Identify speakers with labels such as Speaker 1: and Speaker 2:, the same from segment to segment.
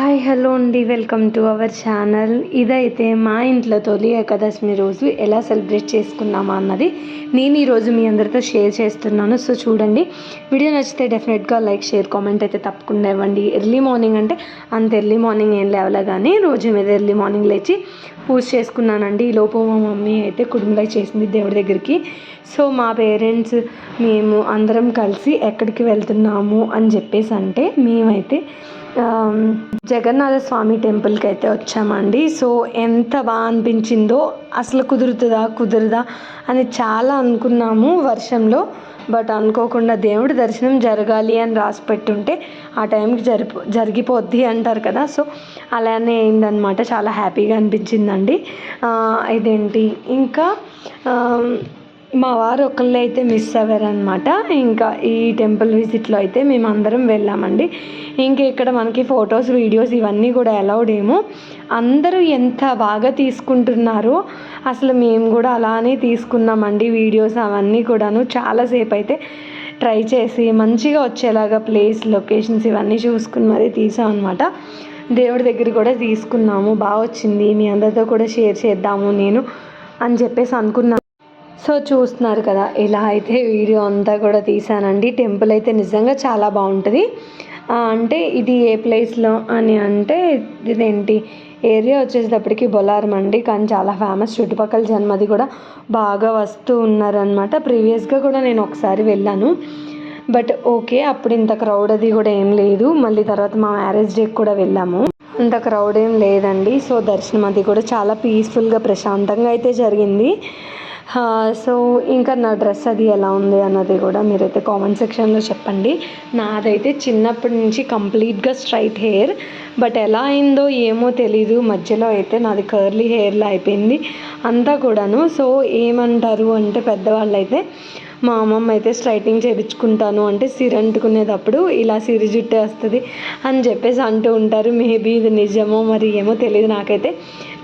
Speaker 1: Hi hello అండి. Welcome to our channel. ఇదైతే మా ఇంట్లో తొలి ఏకాదశమి రోజు ఎలా సెలబ్రేట్ చేసుకున్నామా అన్నది నేను ఈరోజు మీ అందరితో షేర్ చేస్తున్నాను. సో చూడండి వీడియో నచ్చితే డెఫినెట్గా లైక్ షేర్ కామెంట్ అయితే తప్పకుండా ఇవ్వండి. ఎర్లీ మార్నింగ్ అంటే అంత ఎర్లీ మార్నింగ్ ఏం లేవలే కానీ రోజు మీద ఎర్లీ మార్నింగ్ లేచి పూజ చేసుకున్నానండి. ఈ లోపు మా మమ్మీ అయితే కుటుంబం చేసింది దేవుడి దగ్గరికి. సో మా పేరెంట్స్ మేము అందరం కలిసి ఎక్కడికి వెళ్తున్నాము అని చెప్పేసి అంటే మేమైతే Um, జగన్నాథ స్వామి టెంపుల్కి అయితే వచ్చామండి. సో ఎంత బాగా అనిపించిందో అసలు కుదురుతుందా కుదురుదా అని చాలా అనుకున్నాము వర్షంలో. బట్ అనుకోకుండా దేవుడి దర్శనం జరగాలి అని రాసి పెట్టుంటే ఆ టైంకి జరిపో జరిగిపోద్ది అంటారు కదా. సో అలానే అయిందనమాట చాలా హ్యాపీగా అనిపించిందండి. ఇదేంటి? ఇంకా um, మా వారు ఒకళ్ళు అయితే మిస్ అవ్వారనమాట ఇంకా ఈ టెంపుల్ విజిట్లో అయితే మేము అందరం వెళ్ళామండి. ఇంకా ఇక్కడ మనకి ఫొటోస్ వీడియోస్ ఇవన్నీ కూడా అలౌడ్ ఏమో. అందరూ ఎంత బాగా తీసుకుంటున్నారో అసలు మేము కూడా అలానే తీసుకున్నామండి వీడియోస్ అవన్నీ కూడాను. చాలాసేపు అయితే ట్రై చేసి మంచిగా వచ్చేలాగా ప్లేస్ లొకేషన్స్ ఇవన్నీ చూసుకుని మరీ తీసాం అనమాట దేవుడి దగ్గర కూడా తీసుకున్నాము. బాగా వచ్చింది. మీ అందరితో కూడా షేర్ చేద్దాము నేను అని చెప్పేసి అనుకున్నాను సో చూస్తున్నారు కదా ఇలా అయితే వీడియో అంతా కూడా తీసానండి టెంపుల్ అయితే నిజంగా చాలా బాగుంటుంది. అంటే ఇది ఏ ప్లేస్లో అని అంటే ఇదేంటి ఏరియా వచ్చేటప్పటికి బొలారం అండి. కానీ చాలా ఫేమస్ చుట్టుపక్కల జన్మది కూడా బాగా వస్తూ ఉన్నారనమాట ప్రీవియస్గా కూడా నేను ఒకసారి వెళ్ళాను. బట్ ఓకే అప్పుడు ఇంత క్రౌడ్ అది కూడా ఏం లేదు. మళ్ళీ తర్వాత మా మ్యారేజ్ డేకి కూడా వెళ్ళాము. అంత క్రౌడ్ ఏం లేదండి. సో దర్శనం అది కూడా చాలా పీస్ఫుల్గా ప్రశాంతంగా అయితే జరిగింది. సో ఇంకా నా డ్రెస్ అది ఎలా ఉంది అన్నది కూడా మీరైతే కామెంట్ సెక్షన్లో చెప్పండి. నాదైతే చిన్నప్పటి నుంచి కంప్లీట్గా స్ట్రైట్ హెయిర్ బట్ ఎలా అయిందో ఏమో తెలీదు. మధ్యలో అయితే నాది కర్లీ హెయిర్లో అయిపోయింది. అంతా కూడాను. సో ఏమంటారు అంటే పెద్దవాళ్ళు అయితే మా అమ్మమ్మ అయితే స్ట్రైటింగ్ చేయించుకుంటాను అంటే సిరి అంటుకునేటప్పుడు ఇలా సిరి జుట్టే వస్తుంది అని చెప్పేసి అంటూ ఉంటారు. మేబీ ఇది నిజమో మరి ఏమో తెలియదు నాకైతే.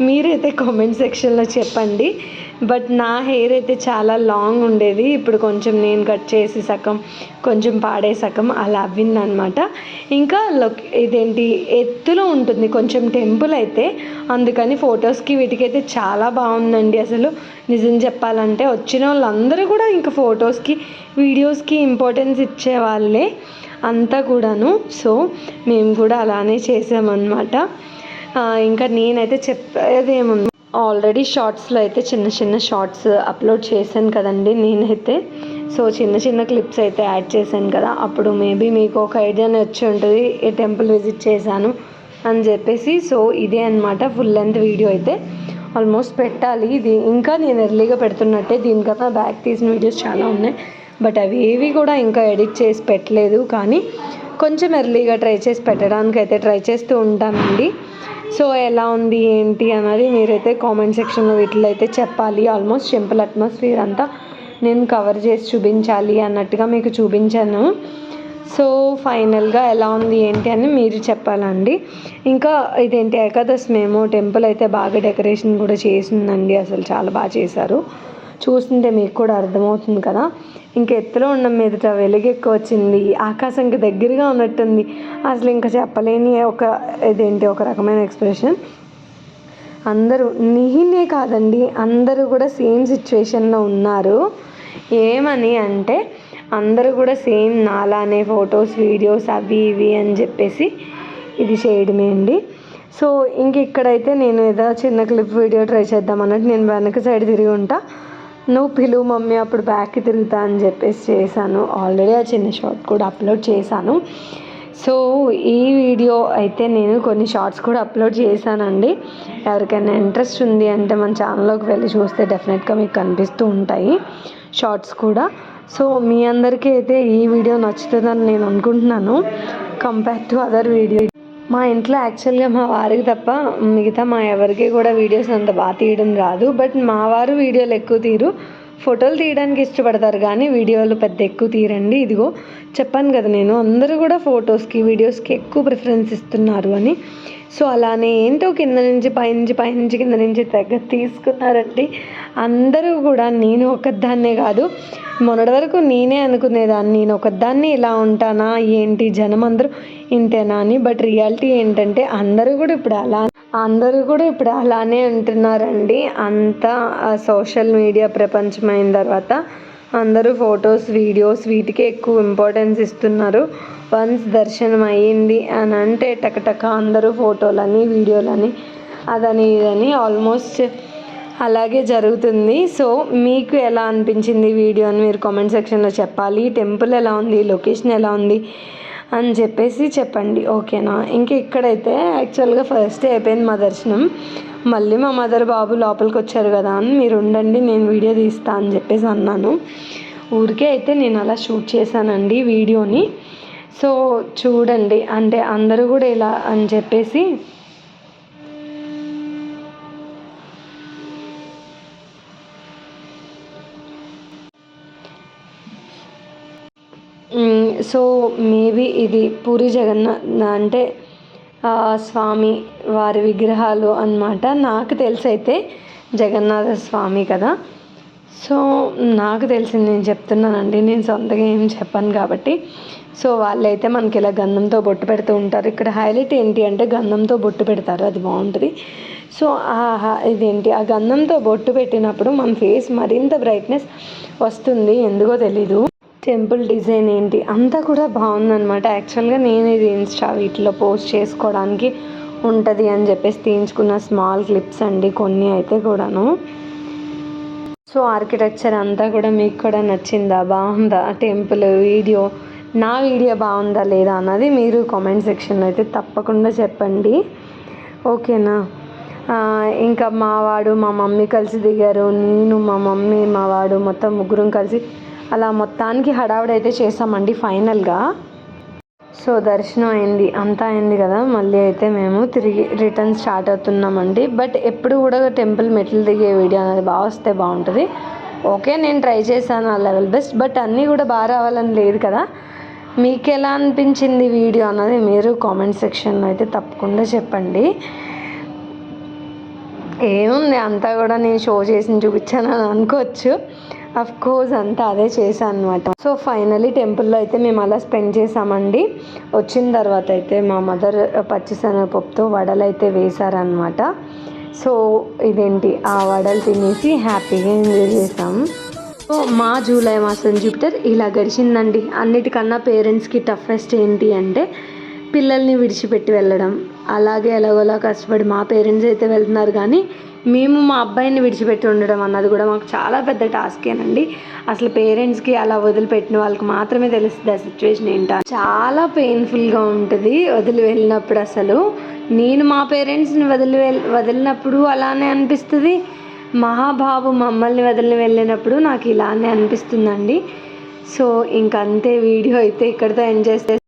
Speaker 1: మీరైతే కామెంట్ సెక్షన్లో చెప్పండి. బట్ నా హెయిర్ అయితే చాలా లాంగ్ ఉండేది. ఇప్పుడు కొంచెం నేను కట్ చేసి సగం కొంచెం పాడే సగం అలా అవ్విందనమాట. ఇంకా లొక్ ఇదేంటి ఎత్తులో ఉంటుంది. కొంచెం టెంపుల్ అయితే అందుకని ఫొటోస్కి వీటికైతే చాలా బాగుందండి అసలు. నిజం చెప్పాలంటే వచ్చిన వాళ్ళందరూ కూడా ఇంకా ఫొటోస్కి వీడియోస్కి ఇంపార్టెన్స్ ఇచ్చేవాళ్ళే అంతా కూడాను. సో మేము కూడా అలానే చేసామన్నమాట. ఇంకా నేనైతే చెప్పేది ఏముంది ఆల్రెడీ షార్ట్స్లో అయితే చిన్న చిన్న షార్ట్స్ అప్లోడ్ చేశాను కదండి నేనైతే. సో చిన్న చిన్న క్లిప్స్ అయితే యాడ్ చేశాను కదా. అప్పుడు మేబీ మీకు ఒక ఐడియానే వచ్చి ఉంటుంది ఏ టెంపుల్ విజిట్ చేశాను అని చెప్పేసి. సో ఇదే అనమాట ఫుల్ లెంత్ వీడియో అయితే. ఆల్మోస్ట్ పెట్టాలి. ఇది ఇంకా నేను ఎర్లీగా పెడుతున్నట్టే. దీనికన్నా బ్యాక్ తీసిన వీడియోస్ చాలా ఉన్నాయి. బట్ అవి ఏవి కూడా ఇంకా ఎడిట్ చేసి పెట్టలేదు. కానీ కొంచెం ఎర్లీగా ట్రై చేసి పెట్టడానికి అయితే ట్రై చేస్తూ ఉంటానండి. సో ఎలా ఉంది ఏంటి అన్నది మీరైతే కామెంట్ సెక్షన్లో వీటిలో అయితే చెప్పాలి. ఆల్మోస్ట్ టెంపుల్ అట్మాస్ఫియర్ అంతా నేను కవర్ చేసి చూపించాలి అన్నట్టుగా మీకు చూపించాను. సో ఫైనల్గా ఎలా ఉంది ఏంటి అని మీరు చెప్పాలండి. ఇంకా ఇదేంటి ఏకాదశి మేము టెంపుల్ అయితే బాగా డెకరేషన్ కూడా చేసిందండి అసలు చాలా బాగా చేశారు. చూస్తుంటే మీకు కూడా అర్థమవుతుంది కదా? ఇంక ఎత్తులో ఉన్న మీదట వెలుగెక్కు వచ్చింది. ఆకాశంకి దగ్గరగా ఉన్నట్టుంది. అసలు ఇంకా చెప్పలేని ఒక ఇదేంటి ఒక రకమైన ఎక్స్ప్రెషన్ అందరూ నేనే కాదండి అందరూ కూడా సేమ్ సిచ్యువేషన్లో ఉన్నారు. ఏమని అంటే అందరూ కూడా సేమ్ నాలానే ఫొటోస్ వీడియోస్ అవి ఇవి అని చెప్పేసి ఇది చేయడమే అండి. సో ఇంక ఇక్కడైతే నేను ఏదో చిన్న క్లిప్ వీడియో ట్రై చేద్దాం అన్నట్టు నేను వెనక సైడ్ తిరిగి ఉంటా. నువ్వు పిలువు మమ్మీ అప్పుడు బ్యాక్కి తిరుగుతా అని చెప్పేసి చేశాను. ఆల్రెడీ ఆ చిన్న షార్ట్ కూడా అప్లోడ్ చేశాను. సో ఈ వీడియో అయితే నేను కొన్ని షార్ట్స్ కూడా అప్లోడ్ చేశానండి. ఎవరికైనా ఇంట్రెస్ట్ ఉంది అంటే మన ఛానల్లోకి వెళ్ళి చూస్తే డెఫినెట్గా మీకు కనిపిస్తూ ఉంటాయి షార్ట్స్ కూడా. సో మీ అందరికీ అయితే ఈ వీడియో నచ్చుతుందని నేను అనుకుంటున్నాను. కంపేర్ టు అదర్ వీడియో మా ఇంట్లో యాక్చువల్గా మా వారికి తప్ప మిగతా మా ఎవరికి కూడా వీడియోస్ అంత బాగా తీయడం రాదు. బట్ మా వారు వీడియోలు ఎక్కువ తీరు ఫోటోలు తీయడానికి ఇష్టపడతారు కానీ వీడియోలు పెద్ద ఎక్కువ తీరండి ఇదిగో చెప్పాను కదా నేను అందరూ కూడా ఫొటోస్కి వీడియోస్కి ఎక్కువ ప్రిఫరెన్స్ ఇస్తున్నారు అని. సో అలానే ఏంటో కింద నుంచి పైనుంచి పైనుంచి కింద నుంచి తెగ తీసుకున్నారండి. అందరూ కూడా నేను ఒకదాన్నే కాదు మొన్నటి వరకు నేనే అనుకునేదాన్ని నేను ఒకదాన్ని ఇలా ఉంటానా ఏంటి జనం అందరూ ఇంతేనా అని. బట్ రియాలిటీ ఏంటంటే అందరూ కూడా ఇప్పుడు అలా అందరూ కూడా ఇప్పుడు అలానే ఉంటున్నారండి అంతా సోషల్ మీడియా ప్రపంచం అయిన తర్వాత అందరూ ఫొటోస్ వీడియోస్ వీటికే ఎక్కువ ఇంపార్టెన్స్ ఇస్తున్నారు. వన్స్ దర్శనం అయ్యింది అని అంటే టకటక అందరూ ఫోటోలని వీడియోలని అదని ఇదని ఆల్మోస్ట్ అలాగే జరుగుతుంది. సో మీకు ఎలా అనిపించింది వీడియో అని మీరు కామెంట్ సెక్షన్లో చెప్పాలి. టెంపుల్ ఎలా ఉంది? లొకేషన్ ఎలా ఉంది? అని చెప్పేసి చెప్పండి. ఓకేనా ఇంక ఇక్కడైతే యాక్చువల్గా ఫస్ట్ అయిపోయింది మా దర్శనం. మళ్ళీ మా మదర్ బాబు లోపలికి వచ్చారు కదా అని మీరు ఉండండి నేను వీడియో తీస్తా అని చెప్పేసి అన్నాను. ఊరికే అయితే నేను అలా షూట్ చేశానండి వీడియోని. సో చూడండి అంటే అందరూ కూడా ఇలా అని చెప్పేసి సో మేబీ ఇది పూరి జగన్నాథ్ అంటే స్వామి వారి విగ్రహాలు అన్నమాట. నాకు తెలిసి అయితే జగన్నాథ స్వామి కదా. సో నాకు తెలిసింది నేను చెప్తున్నానండి. నేను సొంతగా ఏం చెప్పాను కాబట్టి. సో వాళ్ళైతే మనకి ఇలా గంధంతో బొట్టు పెడుతూ ఉంటారు. ఇక్కడ హైలైట్ ఏంటి అంటే గంధంతో బొట్టు పెడతారు. అది బాగుంటుంది. సో ఇదేంటి? ఆ గంధంతో బొట్టు పెట్టినప్పుడు మన ఫేస్ మరింత బ్రైట్నెస్ వస్తుంది. ఎందుకో తెలీదు. టెంపుల్ డిజైన్ ఏంటి? అంతా కూడా బాగుందనమాట యాక్చువల్గా నేను ఇది ఇన్స్టా వీటిలో పోస్ట్ చేసుకోవడానికి ఉంటుంది అని చెప్పేసి తీయించుకున్న స్మాల్ క్లిప్స్ అండి కొన్ని అయితే కూడాను. సో ఆర్కిటెక్చర్ అంతా కూడా మీకు కూడా నచ్చిందా? బాగుందా? టెంపుల్ వీడియో నా వీడియో బాగుందా లేదా అన్నది మీరు కామెంట్ సెక్షన్లో అయితే తప్పకుండా చెప్పండి. ఓకేనా? ఇంకా మా వాడు మా మమ్మీ కలిసి దిగారు. నేను మా మమ్మీ మా వాడు మొత్తం ముగ్గురం కలిసి అలా మొత్తానికి హడావుడైతే అయితే చేసామండి ఫైనల్గా. సో దర్శనం అయింది. అంతా అయింది కదా. మళ్ళీ అయితే మేము తిరిగి రిటర్న్ స్టార్ట్ అవుతున్నామండి. బట్ ఎప్పుడు కూడా టెంపుల్ మెట్లు దిగే వీడియో అనేది బాగా వస్తే బాగుంటుంది. ఓకే నేను ట్రై చేశాను ఆ లెవెల్ బెస్ట్. బట్ అన్నీ కూడా బాగా రావాలని లేదు కదా. మీకు ఎలా అనిపించింది వీడియో అన్నది మీరు కామెంట్ సెక్షన్లో అయితే తప్పకుండా చెప్పండి. ఏముంది అంతా కూడా నేను షో చేసి చూపించాను అని అనుకోవచ్చు. అఫ్ కోర్స్ అంతా అదే చేశాను అనమాట సో ఫైనలీ టెంపుల్లో అయితే మేము అలా స్పెండ్ చేసామండి వచ్చిన తర్వాత అయితే మా మదర్ పచ్చిశనగపప్పుతో వడలు అయితే వేశారనమాట సో ఇదేంటి? ఆ వడలు తినేసి హ్యాపీగా ఎంజాయ్ చేసాం సో మా జూలై మాసం జూపిటర్ ఇలా గడిచిందండి. అన్నిటికన్నా పేరెంట్స్కి టఫెస్ట్ ఏంటి అంటే పిల్లల్ని విడిచిపెట్టి వెళ్ళడం. అలాగే ఎలాగోలా కష్టపడి మా పేరెంట్స్ అయితే వెళ్తున్నారు కానీ మేము మా అబ్బాయిని విడిచిపెట్టి ఉండడం అన్నది కూడా మాకు చాలా పెద్ద టాస్కేనండి అసలు పేరెంట్స్కి అలా వదిలిపెట్టిన వాళ్ళకి మాత్రమే తెలుస్తుంది ఆ సిచ్యువేషన్ ఏంటో చాలా పెయిన్ఫుల్గా ఉంటుంది వదిలి వెళ్ళినప్పుడు అసలు. నేను మా పేరెంట్స్ని వదిలి వెళ్ వదిలినప్పుడు అలానే అనిపిస్తుంది. మహాబాబు మమ్మల్ని వదిలి వెళ్ళినప్పుడు నాకు ఇలానే అనిపిస్తుందండి. సో ఇంకంతే వీడియో అయితే ఇక్కడితో ఎంజాయ్ చేస్తే